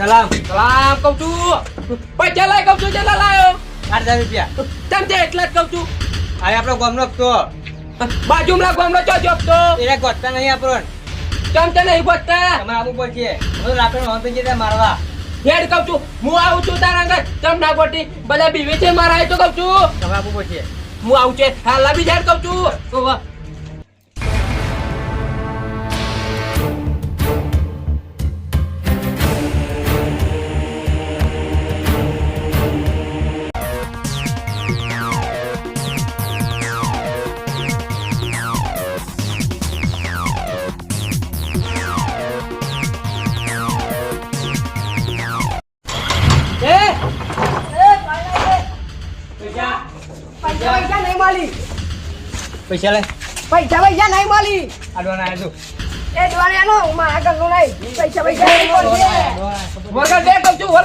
સલામ સલામ કહું છું પૈસા લાય કહું છું કેટલા લાયો આઠ હજાર રૂપિયા તેમ તે એટલા જ કહું છું આ આપણો ગામનો તો. બાજુમાં ગામનો ચો જોબ તો. એને ગોતતા નહીં આપણો ચમ તે નહીં ગોતતા? તમારે આવું પડશે. બધું લાકડું વાંધો છે ત્યાં મારવા. હેડ કહું છું હું આવું છું તારા આગળ તમ ના ગોટી બધા બીવી છે મારા તો કહું છું. તમે આવું પડશે. હું આવું છે હાલા બી હેડ કહું છું. પૈસા લે. પૈસા પૈસા નહીં મળી. આડવાના એ નહીં. પૈસા પૈસા વગર કહું છું વગર.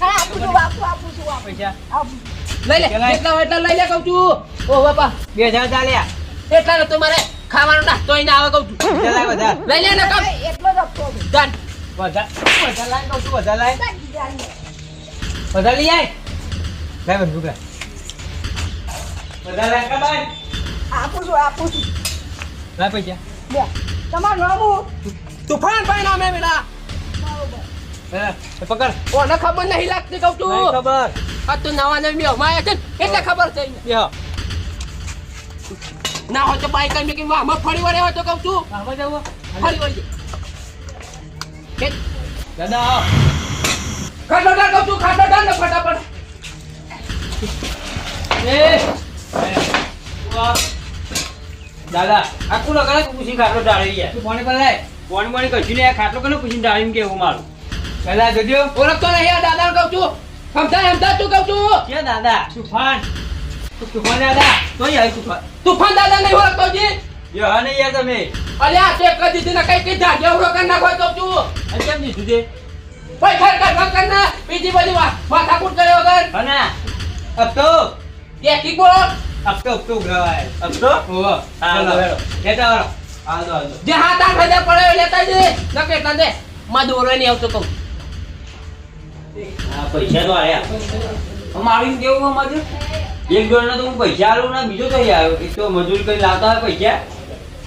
હા આપું છું આપું આપું છું પૈસા. લઈ લે. એટલા હોય એટલા લઈ લે કહું છું. ઓ બાપા. બે હજાર ચાલ્યા એટલા તો મારે ખાવાનો નાસ્તો અહીં આવે કહું છું. લઈ લે ને કમ એટલો જ આપતો ડન બધા બધા લાય કહું છું બધા લાય. જાણીએ. બધા લઈ આય. લાય બધા આપું છું આપું છું. લાય પૈસા. બે. તમારું નામ? તુફાન ભાઈ નામે. હે, એ પકડ. ન ખબર નહીં લાગતી કહું તું? ખબર. આ તું નવા નવી આવ્યા છે એટલે ખબર છે યો ના હોય તો બાઈક મેં કીધું આમાં ફરી વળે હોય તો કહું છું. ફરી વળી દાદા. ખાટો ડાલ કહું છું ખાટો ડાલ ને ફટાફટ. એ વાહ. દાદા આ કુલો કરે પૂછીને ખાટલો ડાળી ગયા તું પાણી પર લાય પાણી પાણી કશું નહીં આ ખાટલો કને પૂછીને ડાળીને કેવું મારું? પેલા જોજો. ઓળખતો નહીં આ દાદા કહું છું. સમજાય સમજા તું કહું છું. કે દાદા? તુફાન. તું તુફાન દાદા? તો આવી તુફાન. તુફાન દાદા નહીં ઓળખતો જી. યો હા નહીં યાર તમે. અલ્યા ચેક કદી દીધી ને કઈ કઈ જાગ્યા ઉડો કરી નાખો કહું છું. અને કેમ દીધું તે? ખર ખર કર કરના બીજી બધી વાત માથાકૂટ કર્યો વગર. અને અબ તો? કે કી બોલો. લેતા વાળો. હા દો જે હાથ હજાર પડે લેતા જે ન કેટલા માં દોરો નહીં આવતો કહું પૈસા તો આયા. મારી કેવું અમારું એક તો હું પૈસા આલું ના બીજો કઈ આવ્યો. એક તો મજૂરી કરી લાવતા હોય પૈસા.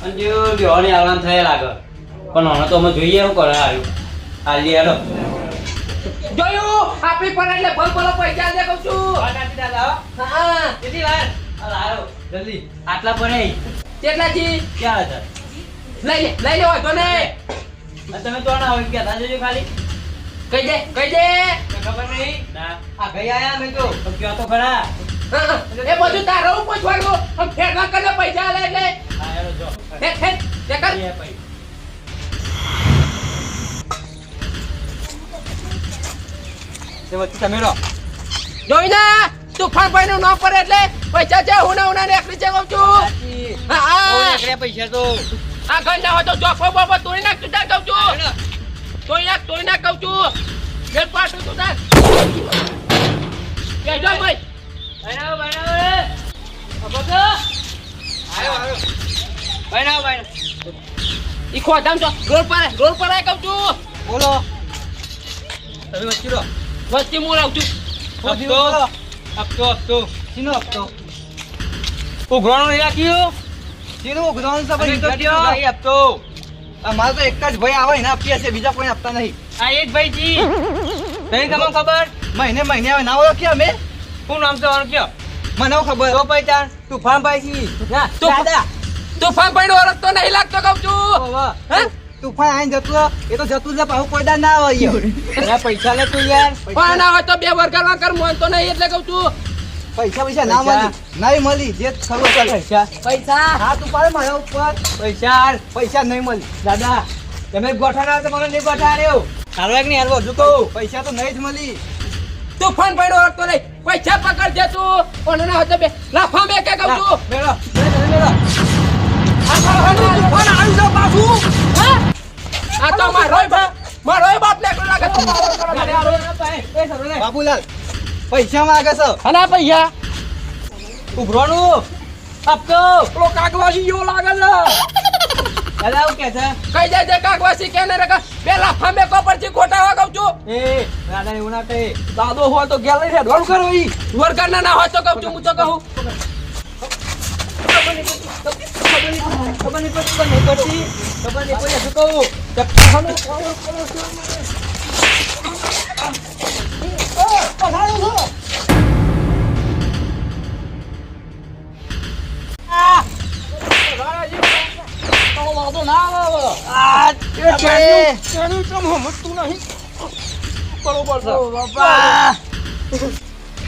અને જે બેવાની આવવાનું થયા લાગે. પણ હમણાં તો અમે જોઈએ હું કરે આવ્યું હાલી. હેડો જોયું? આપણી પર એટલે ભલ ભલો પૈસા દે કહું છું. દાદા હા. કેટલી વાર? હાલ આવ્યો જલ્દી. આટલા નહીં. કેટલા જી ક્યાં હતા લઈ લે લઈ લે હોય તો ને તમે તો ના હોય ગયા તા જોજો ખાલી. કહી દે કહી દે? ખબર નહીં. ના. આ ગઈ આયા મેં તો. કયો તો ખરા. એ બધું તારું પૂછવાનું? આમ ફેરવા કરે પૈસા લે એટલે હા હેડો જો. ફેર ફેર તે કર. એ પૈ તે વચ્ચે તમે રહો જોઈ ના તુફાન ભાઈ નું નામ પડે એટલે પૈસા છે હું હું ને એકલી છે. કહું છું હા. પૈસા તો આ ઘર ના હોય તો જોખો બાબા તોડી નાખ તું કહું છું. તોડી નાખ તોડી નાખ કહું છું. એક પાછું તું તાર કેજો ભાઈ. બનાવો બનાવો ઈ ખોધામ છો. રોડ પર આય, પર આય કહું છું. બોલો. તમે વચ્ચે લાવું છું. હપ્તો હપ્તો શીનો હપ્તો ઉઘરાણો નહીં રાખ્યો શેનું ઉઘરાણું છે ભાઈ? અને ગઢિયો. ભાઈ આપતો? અમારે તો એક જ ભાઈ આવે એને આપીએ છે બીજા કોઈ આપતા નહીં. આ એક ભાઈ જી. નહીં તમને ખબર? મહિને મહિને આવે. ના ઓળખીએ અમે? શું નામ તો ઓળખ્યો મને ખબર? ઓ પહેચાન તુફાનભાઈ તુફાન ભાઈ તું- દાદા. તુફાન ભાઈ નો ઓળખતો નહીં લાગતો કહું છું. હે? તુફાન આઈ જતું એ તો જતું જ પાછું કોઈડા ના હોય યાર પૈસા લે તું યાર પણ ના હોય તો બે વર્ગર વાકર મોનતો નહીં એટલે કહું તું પૈસા પૈસા ના મળી નહીં મળી જે ખબર છે પૈસા પૈસા હાથ ઉપાડે મારા ઉપર પૈસા પૈસા નહીં મળી દાદા તમે ગોઠાના તો મને નહીં ગોઠાડ્યો હાલવા કે નહીં હાલવા હજુ કહું પૈસા તો નહીં જ મળી તુફાન પડ્યો હતો નહીં પૈસા પકડ દે તું પણ ના હતો બે લાફા મેં કે કહું છું મેળો મેળો મેળો આ તુફાન આવી જાવ પાછું બાબુલાલ પૈસા માંગે છે. અને પૈસા. ઉભરોનું આપતો. પેલો કાગવાસી જેવો લાગે છે. દાદા આવું કે છે? કઈ જાય છે કાગવાસી કે ને રકા બે લાફા મેકો પરથી ખોટા વાગવ છું. એ દાદા એવું ના કહે. દાદો હોય તો ગેલ લઈ હેડવાનું કરો ઈ. વરગાર ના ના હોય તો કહું છું હું તો કહું. ખબર નહીં પડતી ખબર નહીં પડતી. ખબર નહીં પડી શું કહું? ચપ્પાનું આ છે બાપા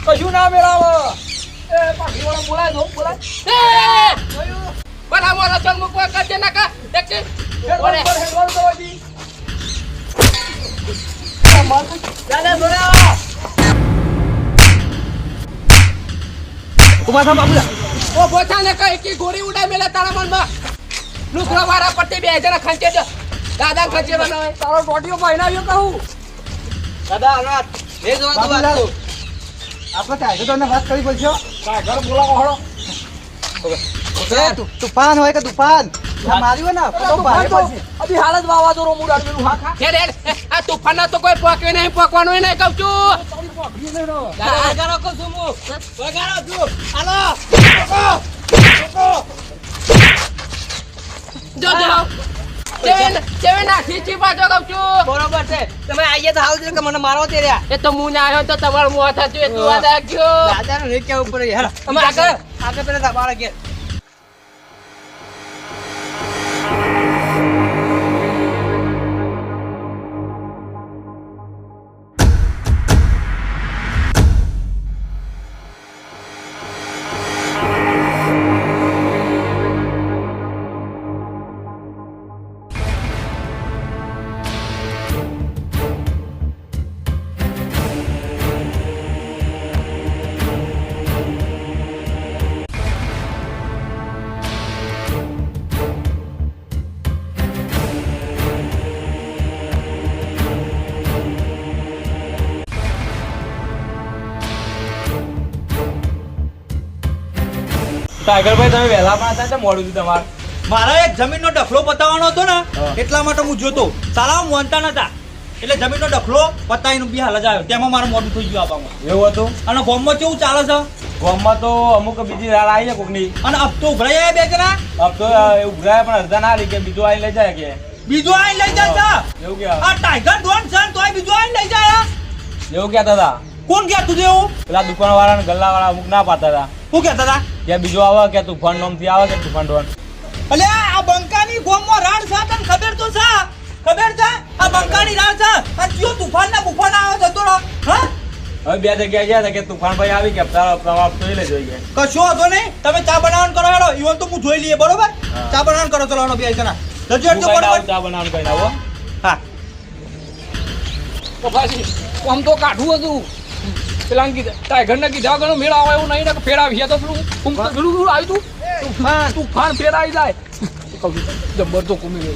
કશું ના મેળાવો બોલાય દો બોલાય બરા મોરા ચલ મુકવા કરજે ના કા કે ઓરે દાદા બોલાવો ઊભા થા બાબુલા ઓ બોચા ને કઈ કી ગોળી ઉડાય મેલે તારા મનમાં લુકડા વાળા પટ્ટી બે જણા ખંચે દે દાદા ખંચે બનાવે તારો ટોટીઓ પહેરાવ્યો કહું દાદા અનાથ એ જોવા તું વાત તો આપણે ટાઈગર તો વાત કરી પડશે ઘર બોલાવો હળો હોય કે તુફાન આ માર્યું ને? તો ભારે પડશે અભી હાલ જ વાવાઝોડું મૂડ આડવેલું હા ખા. હેડ હેડ. આ તુફાન તો કોઈ પોકવે નહીં પોકવાનું નહીં કહું છું. વગાડો કહું છું હું. વગાડો છું. હાલો જો. જો તેવે તેવે નાખી છી પાછો કહું છું. બરોબર છે. તમે આઈએ તો હાલ કે મને મારવા તે રહ્યા. એ તો હું ના આવ્યો તો તમારું મોં થતું એટલું વાત રાખ્યો દાદાનું નહીં કેવું પડે. યાર અમે આગળ. આગળ. પેલા તમારા ઘેર. ટાઈગરભાઈ તમે વહેલા હતા મોડું છું તમારે. મારા એક જમીનનો ડખલો પતાવવાનો હતો ને એટલા માટે હું જોતો. સાલા હું માનતા નતા. એટલે જમીનનો ડખલો પતાવીને બી હાલ જ આવ્યો. તેમાં મારું મોડું થઈ ગયું એવું હતું? અને ગામમાં કેવું ચાલે છે? ગોમમાં તો અમુક બીજી રાડ આવી છે કોકની. અને અબ તો ઉભરાઈ આવ્યા બે જણા? અબ તો એ ઉઘરાય પણ અડધા ના કે બીજું આવી લઈ જાય કે? બીજું આઈને લઈ જાય એવું કે? આ ટાઈગર ડોન છે બીજું આઈને લઈ જાય એવું કહેતા હતા? કોણ ગયા તું એવું? પેલા દુકાન વાળા ને ગલ્લા વાળા અમુક ના પાતા હતા. શું કહેતા હતા? કે બીજો આવે કે તુફાન નોમથી આવે કે તુફાન ડોન અલે આ બંકાની ગોમમાં રાડ છે તને ખબર તો છે? ખબર છે? આ બંકાની રાડ છે? આ કયો તુફાન ના બુફાન આવે જતો રહો હા? હવે બે જગ્યાએ ગયા હતા કે તુફાન ભાઈ આવી કે તારો પ્રભાવ જોઈ લે જોઈએ કશો હતો નહીં. તમે ચા બનાવવાનું કરો હેડો. ઈવન તો હું જોઈ લઈએ બરોબર? ચા બનાવવાનું કરો ચલો હેડો બે જણા. જજો એટલો બરોબર? ચા બનાવવાનું કઈ આવો હા? તો પાછી આમ તો કાઢું હતું. પેલા ટાઈગર ને કીધા ઘણો મેળ આવે એવું નહીં ને ફેરાવી તો પેલું પેલું પેલું આવ્યું તું? તુફાન તુફાન ફેરાઈ જાય. છું, જબ્બર તો કુમી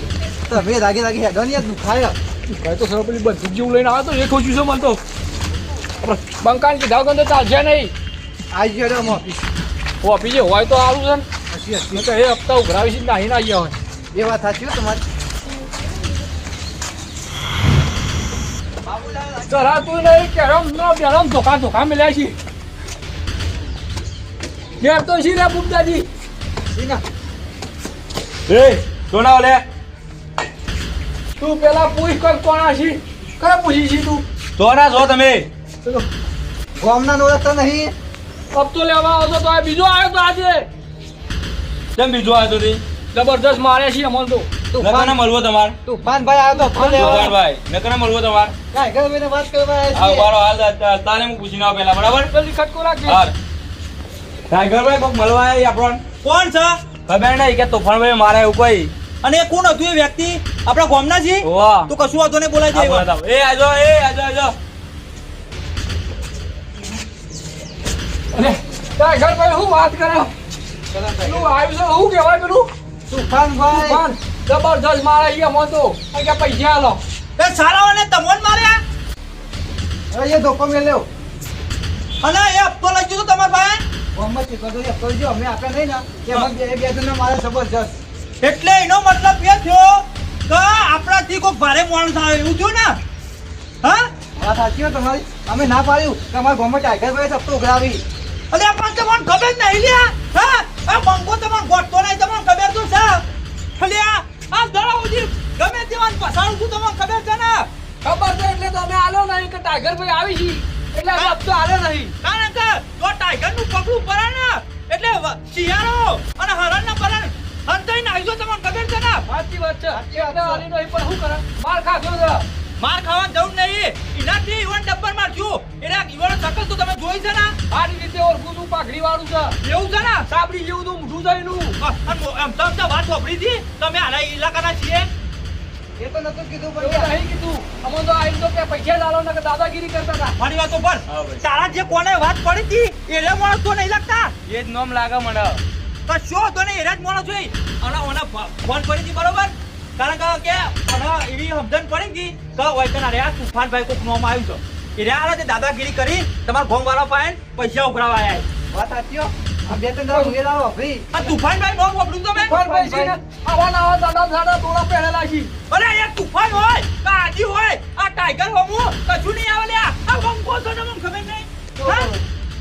તમે લાગી લાગી હેડો ને દુખાય કઈ તો સર પેલી બંદૂક જેવું લઈને આવ્યો તો એ ખોચ્યું છે મને તો. બંકાન કીધા તો ચાલશે નહીં. આઈ ગયો રે મોફી ઓફી હોય તો આવું છે ને. તો એ હપ્તા ઉઘરાવી છે નાહી ના ગયા હોય. એ વાત સાચી હો તમારી. જરા તું નહીં કેરમ નો બેરમ ધોકા ધોકા મળ્યા છે. ઘેર તો છે રે બુબદાજી એ સોના ઓલે તું પેલા પૂછ કર કોણા છે કયા પૂછી છે તું? સોના છો તમે. ગામના નો રસ્તો નહીં. હપ્તો લેવા આવતો તો આ બીજો આવ્યો તો આજે. કેમ બીજું આવ્યો તું જબરદસ્ત મારે છે અમલ તો. નકાને મળવો તમારે. તુફાન ભાઈ આવ્યો તો ફોન લેવા. ભાઈ નકરા મળવો તમારે. ટાઈગર ભાઈને વાત કરવા આવ્યા ઉભારો હાલ તારે હું પૂછી ના પહેલા બરાબર? જલ્દી ખટકો રાખજે. હાર ટાઈગર ભાઈ કોક મળવા આવ્યા આપણને. કોણ છે? ખબર નહીં કે તુફાન ભાઈ મારે એવું કોઈ. અને એ કોણ હતું એ વ્યક્તિ? આપણા ગામના છે તો કશું વાંધો નહીં બોલાય જાય એ આજો એ આજો આજો અને ટાઈગર ભાઈ હું વાત કરો? આવ્યું છે? શું કહેવાય પેલું? તુફાન. ભાઈ જબરજસ્ત મારે ઈ મોતો અને કે પૈસા આલો. એ સાલાઓને તમોન માર્યા? અરે એ ધોકો મેલ્યો. અને એ હપ્તો લઈ ગયો તમાર પાસે મોહમ્મદ ચીકો એ એક કરજો અમે આપણે નહીં ને. કે એ બે બે જણને મારે જબરજસ્ત. એટલે એનો મતલબ એ થયો કે આપણાથી કોઈ ભારે માણસ આવે એવું થયું ને? હા? વાત સાચી હોય તમારી. અમે ના પાડ્યું કે અમારા ગામમાં ટાઈગર ભાઈ હપ્તો ઉઘરાવી. અરે પણ તમને ખબર જ નહીં લ્યા. હા? આ મંગો તમને ગોઠતો નહીં તમને ખબર તો છે. અલ્યા આ દડા ઉજી ગમે તેવાન પસાડું છું તમને ખબર છે ને? ખબર છે એટલે તો અમે આલો નહીં કે ટાઈગર ભાઈ આવી છી. એટલે અમે હપ્તો આલે નહીં. કારણ કે જો ટાઈગરનું પગલું પડે ને એટલે શિયાળો અને હરણ ના પડે હંતાઈ ને આઈજો તમને ખબર છે ને? સાચી વાત છે. એટલે આલી નહીં પણ શું કરે? માર ખાધો છે માર ખાવાની જરૂર નહીં. એનાથી ઈવન ડબ્બર મારશું એના ઈવન શકલ તો તમે જોઈ છે ને? સારી રીતે ઓળખું છું પાઘડી વાળું છે. એવું છે ને? સાબડી જેવું નું મોઢું છે એનું. અને એમ તો વાત સાંભળી હતી. તમે આના ઇલાકાના છીએ? એ તો નતું કીધું પણ નહીં કીધું. અમો તો આઈ તો કે પૈસા લાલો ને દાદાગીરી કરતા હતા. મારી વાતો પર. તારા જે કોને વાત પડી હતી એને માણસ તો નહીં લાગતા. એ જ નોમ લાગે મને. તો શું તો નહીં એના જ માણસ હોય. અને ઓના ફોન પડી હતી બરોબર? કારણ કે એવી સમજણ પડી હતી કે હોય તને અરે તુફાનભાઈ કોક નોમ આવ્યું છે. એ રહ્યા તે દાદાગીરી કરી તમારા ગોમ વાળા પાસે પૈસા ઉઘરાવા આવ્યા વાત સાચી હો. આ બે ત્રણ દાડા ઊંઘી લાવો ફ્રી આ તુફાનભાઈ નોમ વાપર્યું તો પણ તુફાનભાઈ છે આવા નવા દાદા દાદા તોડા પહેરેલા છે. અરે એ તુફાન હોય કા આજી હોય આ ટાઈગર હોમું કશું નહીં આવે લ્યા. આ બંકો કો તો મને ખબર નહીં? હા?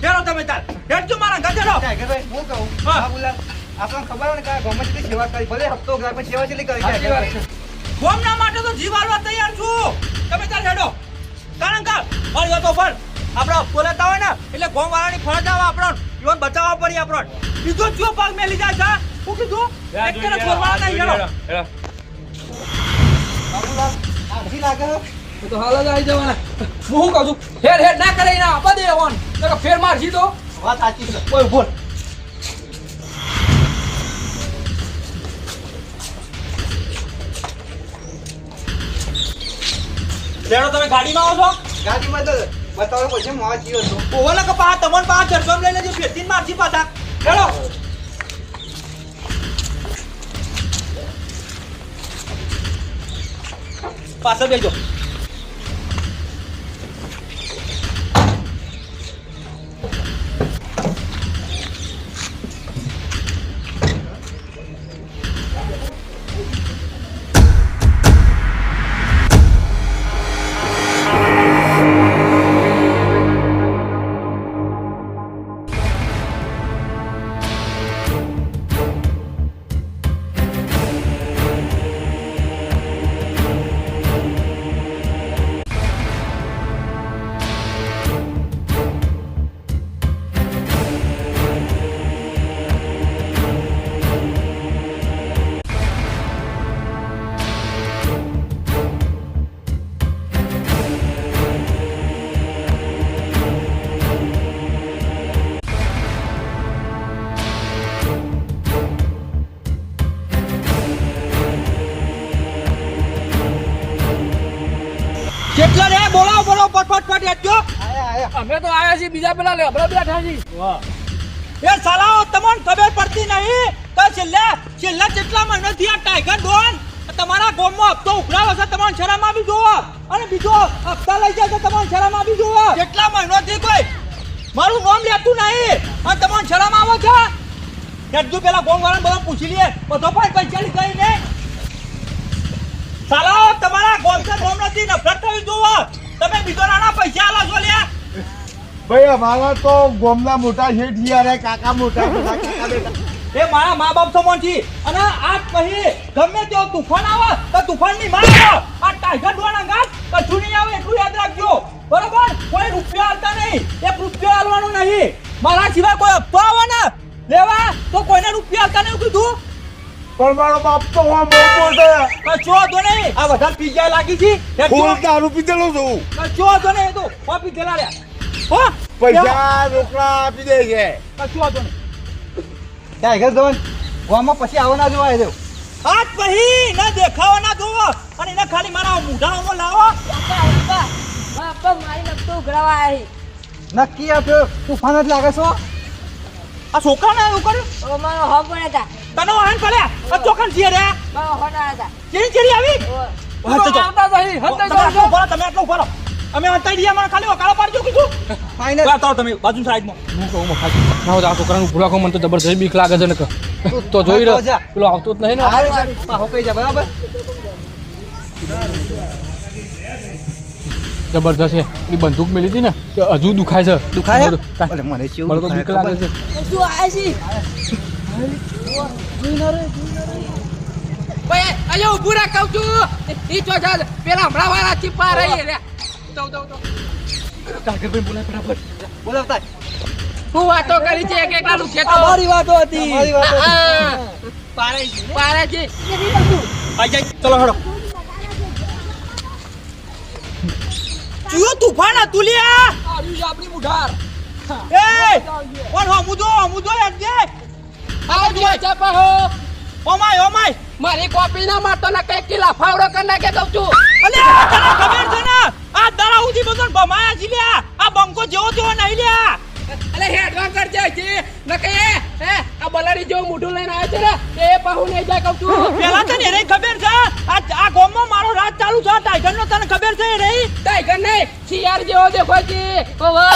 હેરો તમે તાર. હેડજો મારા ઘર હેડો ટાઈગર ભાઈ હું કહું? હા. હા બોલા આપણને ખબર હોય ને કે આ ગામમાં સેવા કરી ભલે હપ્તો ઉઘરાવે પણ સેવા કરી ગોમના માટે તો જીવ તૈયાર છું. તમે તાર હેડો. કારણ કે મારી વાતો પર આપણે હપ્તો લેતા હોય ને એટલે ગોમ વાળાની ફરજ આવે આપણો જીવન બચાવવા પડી આપણો બીજો જો પગ મેં લીધા છે શું કીધું? એક તરફ છોડવાના નહીં હેડો. બાબુલાલ, આ લાગે તો હાલ જ આવી જવાના. હું શું કહું છું? હેડ હેડ ના કરે ના. આપા દે ઓન ફેર મારજી તો. વાત સાચી છે. કોઈ બોલ. લેડો તમે ગાડીમાં આવો છો? ગાડીમાં તો બતાવો પછી મોવા જીવો છો. ઓવલા કે પા તમન પા જરગમ લઈ લેજો ફેતીન મારજી પાછા. હેડો પાછળ બેજો. બોલાવો પટ પટ પટ હેડજો આયા આયા અમે તો આયા છીએ બીજા પેલા લેબડા બેઠા છીએ. એ સાલાઓ તમને ખબર પડતી નહીં તો છેલ્લા છેલ્લા કેટલા મહિનાથી આ ટાઈગર ડોન. તમારા ગામમાં હપ્તો ઉઘરાવે છે તમારે શરમ આવી જોવો અને બીજો હપ્તા લઈ જાય છે તમારે શરમ આવી જોવો કેટલા મહિનાથી કોઈ. મારું નામ લેતું નહીં અને તમારે શરમ આવે છે? પેલા ગોમ વાળા બધા પૂછી લઈએ. બધો પણ પૈસા લીધા ને સાલાઓ તમારા ગોમ નથી નફરત થવી જોવો તમે બીજો નાના પૈસા આલો છો લ્યા. ભાઈ અમારા તો ગોમના મોટા શેઠ યાર કાકા મોટા કાકા બેટા. એ મારા મા બાપ સમાન છે અને આજ પછી ગમે તેવો તુફાન આવે તો તુફાનની માર આ ટાઈગર ડોના ગાત કશું નહીં આવે એટલું યાદ રાખજો. બરોબર? કોઈ રૂપિયા આલતા નહીં. એક રૂપિયો આલવાનો નહીં. મારા સિવાય કોઈ હપ્તો આવે ને. લેવા તો કોઈને રૂપિયા આલતા નહીં કીધું? પણ મારો બાપ તો હું મોટો છે. કશો તો નહીં. આ વધારે પીજા લાગી છે. ફૂલ જો- દારૂ પીધેલો છું. કશો તો નહીં. તો હો પીધેલા રે હો? પૈસા રોકડા આપી દે છે. કશો તો નહીં. ટાઈગર ધોન ગામમાં પછી આવો ના જોવાય દેવ આજ પછી ના દેખાવો ના જોવો. અને એને ખાલી મારા મૂઢાઓમાં લાવો. મારી લપતો ઉઘરાવા આવી. નક્કી આપ્યો. તુફાન જ લાગે છો? આ છોકરાને એવું કર્યું? અમારો હો પણ હતા. તને વાહન કરે આ ચોકન જીએ રે મારો હો ના હતા. ચેરી ચેરી આવી? હતે. આવતા જઈ તમે આટલો ઊભા તમે આટલો ઊભા રહો. અમે અંતાઈ રહ્યા મને ખાલી ઓકાળો પાડજો કીધું. ફાઇનલ તારો તમે બાજુ સાઈડમાં હું કહું મફા ના હોય આ છોકરાનું ભૂલા કો મને તો જબરજસ્ત બીક લાગે છે ને તો જોઈ રહ્યો. જા. પેલો આવતો જ નહીં ને. હારું હો કઈ જા બરાબર. જબરજસ્ત છે એ બંદૂક મેલી હતી ને તો હજુ દુખાય છે દુખાય છે મને શું મને તો બીક લાગે છે શું આય છે ભાઈ અહીંયા ઊભું રાખ કહું છું ઈ જો જા પેલા હમણાં વાળા ચીપા રહી રે તો તો તો બોલાવતા હું વાતો કરી છે એક એકલા નું ખેતો મારી વાતો હતી મારી વાતો પારે પારે છે ચલો હેડો ચિયો તુફાન હતું લ્યા. આપણી મુઢાર. એ કોણ હો મુજો મુજો એકજે આવ જો ચાપા હો ઓમાય ઓમાય. મારી કોપી ના મારતો ના કઈ કિલા ફાવડો કરી નાખે દઉં છું. અલે તને ખબર છે ને? આ દાડા સુધી બધો ભમાયા છે લ્યા. આ બંકો જેવો તેવો નહીં લ્યા. અલે હેડવાન કરજે છે ન કે હે આ બલાડી જેવું મોઢું લઈને આવ્યો છે ને એ પાહુ નહીં જાય કહું છું. પેલા તને રે ખબર છે આ આ ગામમાં મારો રાજ ચાલુ છે ટાઈગર નો તને ખબર છે રે ટાઈગર નહીં શિયાળ જેવો દેખો છે. ઓવા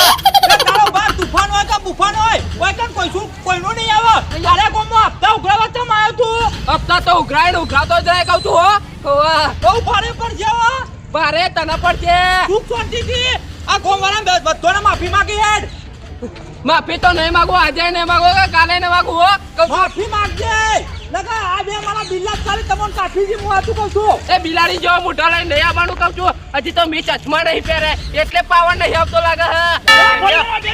તારો બાપ તુફાન હોય કે બુફાન હોય કોઈ કન કોઈ શું કોઈનું નહીં આવે. તારે ગોમમાં હપ્તા ઉઘરાવા ચમ આવ્યો તું? હપ્તા તો ઉઘરાય ને ઉઘરાતો જ રહે કહું છું હો. ઓવા બહુ ભારે પણ છે ભારે તને પડશે કોણ દીધી આ ગોમવાળા બધાને માફી માંગી હેડ. માફી તો નહીં માંગુ આજે નહીં માંગુ કે કાલે નહીં માંગુ હો? માફી માંગજે. લગા આ બે મારા બિલ્લા ચાલી તમને કાઠી જી હું આતું કહું છું. એ બિલાડી જો મોઢો લઈને નહીં આવવાનું કહું છું હજી તો મી ચશ્મા નહીં પહેરે એટલે પાવર નહીં આવતો લાગે હે?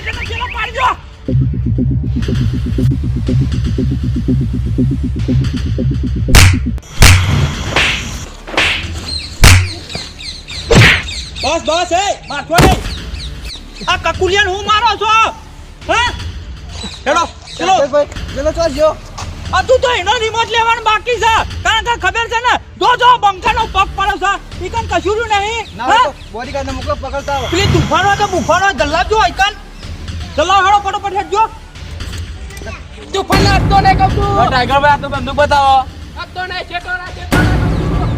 બસ બસ એ મારતો નહીં. આ કકુલિયન હું મારો છો? હે? હેડો ચલો ભાઈ ચલો ચાલ જો આ તું તો એનો રિમોટ લેવાનું બાકી છે. કારણ કે ખબર છે ને જો જો બંકાનો પગ પડો છે. ઈ કન કશું નહીં? ના બોડી તો ને મોકલો પકડતા આવો. પેલી તુફાનો તો બુફાનો. ગલ્લા જો આઈકન ચલો હેડો ફટોફટ હેડજો. જો તુફાન આપતો ને કહું છું. ટાઈગર ભાઈ આ બંદૂક બતાવો. આપતો ને છેટો ના છેટો ના.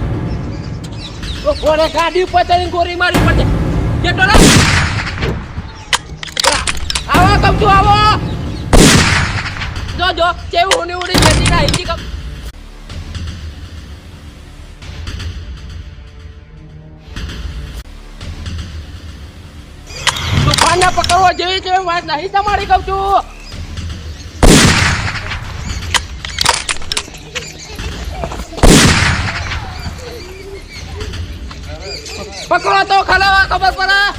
તો કોને કાઢી ઉપર ચડીને ગોરી મારી પડે. છેટો ના. આવો છું, આવો. જો જો, કેવું ઉની ઉડી જતી ના કહું તુફાનને પકડવો જેવી છે વાત નહીં તમારી કહું છું. પકડો તો, ખલાવા, ખબર પડે.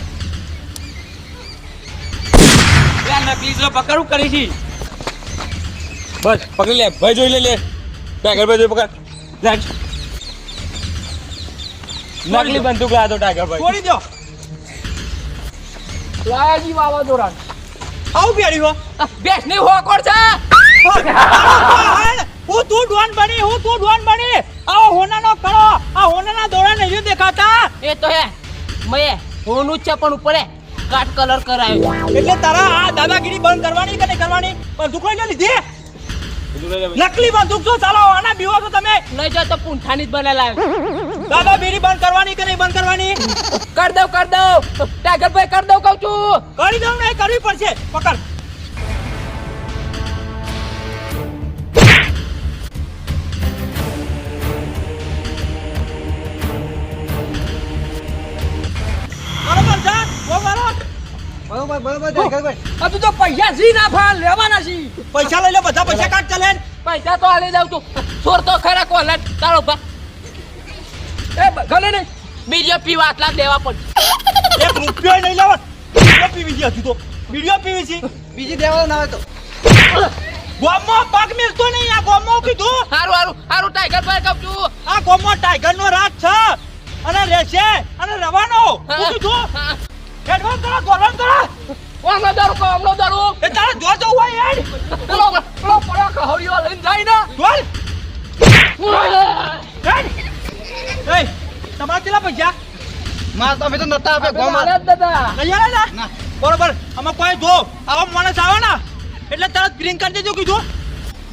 નકલી તો પકડું કરી છી બસ પકડી લે. ભાઈ જોઈ લે લે. ટાઈગર ભાઈ જોઈ પકડ. લેટ નકલી બંદૂક લાદો ટાઈગર ભાઈ. છોડી દો. લાયાજી વાવાઝોડા. આવું પહેર્યું હો. બેસની હો કોણ છે? હું તું ડોન બની હું તું ડોન બની. આવો હોનાનો કરો આ હોનાના દોરા નહીં દેખાતા. એ તો હે મય હોનું જ છે પણ ઉપરે. કાટ કલર કરાયો. એટલે તારા આ દાદાગીરી બંધ કરવાની કે નહીં કરવાની? બંદૂક લઈ લે લીધી નકલી બંદૂક છો ચાલો આના બીવો છો તમે. લઈ જાઓ તો પૂંઠાની જ બને લાવ્યો દાદાગીરી બંધ કરવાની કે નહીં બંધ કરવાની? કર દઉં કર દઉં. ટાઈગર ભાઈ કર દઉં કહું છું. કરી દઉં નહીં કરવી પડશે. પકડ. આ તું તો પૈસા જી ના ફાળ લેવાના છી પૈસા લઈ લે બધા પૈસા કાઢ ચાલે. પૈસા તો આલી દઉં તું. ચોર તો ખરા કોલટ તારો ભા એ ગલે નહીં. બીજો પીવા આટલા દેવા પડશે. એક રૂપિયો નહીં લેવા. બીડીઓ પીવી છે હજુ તો. બીડીઓ પીવી છે. બીજી દેવાનો ના હોય તો. ગોમમાં પગ મિલતો નહીં આ ગોમમાં કીધું. હારું હારું હારું ટાઈગર ભાઈ કહું છું. આ ગોમમાં ટાઈગર નો રાજ છે. અને રહેશે અને રવાનો કીધું. હા. એડવાન્સ કરો ગોરવાન કરો ઓમલો દારૂ કો ઓમલો દારૂ એ તારે જો હોય હેડ. પેલો પેલો પડો કહવડીઓ લઈને જાય ને. બોલ હેડ. એ તમારા કેટલા પૈસા? માર તો અમે તો નતા આપે દાદા ને. ના. બરોબર અમે કોઈ જો આવા માણસ આવે ને એટલે તરત ગ્રીન કરી દેજો કીધું.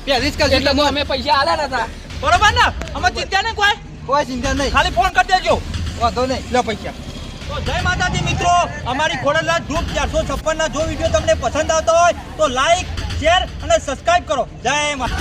પહેલી જ કરશું એટલે અમે પૈસા આલ્યા નતા. બરોબર ને? અમે ચિંતા નહીં કોઈ. કોઈ ચિંતા નહીં. ખાલી ફોન કરી દેજો. વાંધો નહીં. લો પૈસા. જય માતાજી મિત્રો, અમારી ખોડલના ગ્રુપ ચારસો છપ્પન ના જો વીડિયો તમને પસંદ આવતો હોય, તો લાઈક શેર અને સબસ્ક્રાઇબ કરો. જય માતા